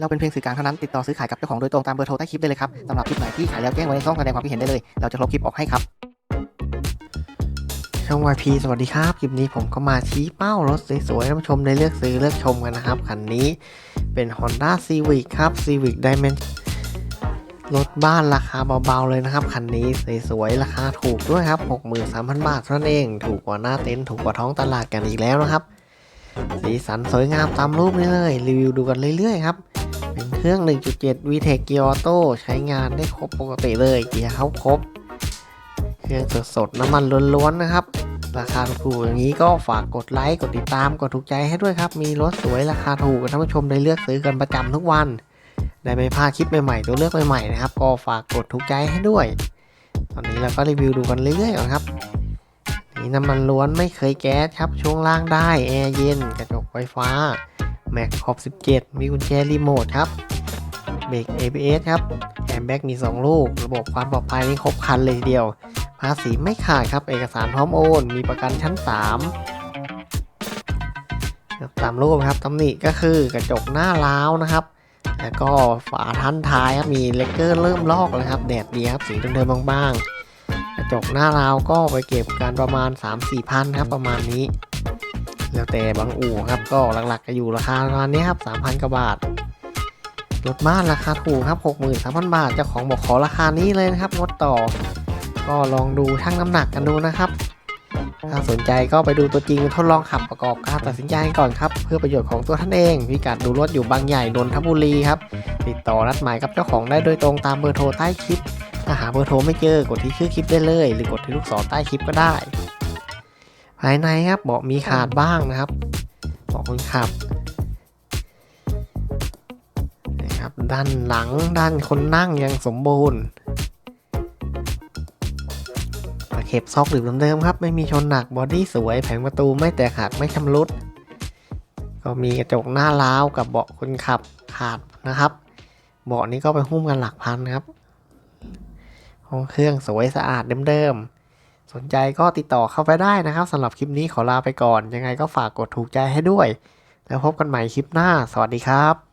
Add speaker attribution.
Speaker 1: เราเป็นเพียงสื่อกลางเท่านั้น ติดต่อซื้อขายกับเจ้าของโดยตรงตามเบอร์โทรใต้คลิปได้เลยครับสำหรับคลิปไหนที่ขายแล้วแจ้งไว้ในช่องแสดงความคิดเห็นได้เลย เราจะลบคลิปออกให้ครับช่อง YP สวัสดีครับ คลิปนี้ผมก็มาชี้เป้ารถสวยๆท่านผู้ชมได้เลือกซื้อเลือกชมกันนะครับ คันนี้เป็น Honda Civic ครับ Civic Dimension รถบ้านราคาเบาๆเลยนะครับ คันนี้สวยๆราคาถูกด้วยครับ 63,000 บาทเท่านั้นเอง ถูกกว่าหน้าเต็นท์ถูกกว่าท้องตลาดกันอีกแล้วนะครับ สีสันสวยงามตามรูปนี้เลย รีวิวดูกันเรื่อยๆครับ เครื่อง 1.7 VTEC Gear Auto ใช้งานได้ครบปกติเลยเกียร์เข้าครบ เครื่องสดๆ น้ำมันล้วนๆ นะครับ ราคาถูกอย่างนี้ก็ฝากกดไลค์ กดติดตาม กดถูกใจให้ด้วยครับ มีรถสวยราคาถูกท่านผู้ชมได้เลือกซื้อกันประจำทุกวัน ได้ไม่พลาดคลิปใหม่ๆ ตัวเลือกใหม่ๆ นะครับ ก็ฝากกดถูกใจให้ด้วย ตอนนี้เราก็รีวิวดูกันเรื่อยๆก่อนครับนี่น้ำมันล้วนไม่เคยแก๊สครับ ช่วงล่างได้ แอร์เย็น กระจกไฟฟ้า แม็กขอบ 17 มีกุญแจรีโมทครับ เบรก ABS ครับแอร์แบ็กมี 2 ลูก ระบบความปลอดภัยนี่ครบคันเลยทีเดียว ภาษีไม่ขาดครับ เอกสารพร้อมโอน มีประกันชั้น 3 ตามรูปครับตำหนิก็คือกระจกหน้าล้าวนะครับ แล้วก็ฝาทันท้ายครับ มีเลกเกอร์เริ่มลอกแล้วครับ แดดดีครับ สีเดิมๆบางๆ กระจกหน้าราวก็ไปเก็บกันประมาณ 3-4พันครับประมาณนี้แล้วแต่บางอู่ครับก็หลักๆก็อยู่ราคาประมาณนี้ครับ3,000กว่าบาท รถบ้านราคาถูกครับ 63,000 บาทเจ้าของบอกขอราคานี้เลยนะครับงดต่อ ก็ลองดูชั่งน้ำหนักกันดูนะครับ ถ้าสนใจก็ไปดูตัวจริงทดลองขับประกอบการตัดสินใจก่อนครับ เพื่อประโยชน์ของตัวท่านเองพิกัดดูรถอยู่บางใหญ่นนทบุรีครับ ติดต่อนัดหมายกับเจ้าของได้โดยตรงตามเบอร์โทรใต้คลิป ถ้าหาเบอร์โทรไม่เจอกดที่ชื่อคลิปได้เลย หรือกดที่ลูกศรใต้คลิปก็ได้ ภายในครับเบาะมีขาดบ้างนะครับเบาะคนขับ ด้านหลังด้านคนนั่งยังสมบูรณ์ตะเข็บซอกหรือเดิมๆครับ ไม่มีชนหนักบอดี้สวยแผงประตูไม่แตกหักไม่ชำรุด ก็มีกระจกหน้าล้าวกับเบาะคนขับขาดนะครับ เบาะนี้ก็ไปหุ้มกันหลักพันครับ ห้องเครื่องสวยสะอาดเดิมๆสนใจก็ติดต่อเข้าไปได้นะครับสำหรับคลิปนี้ขอลาไปก่อน ยังไงก็ฝากกดถูกใจให้ด้วย แล้วพบกันใหม่คลิปหน้า สวัสดีครับ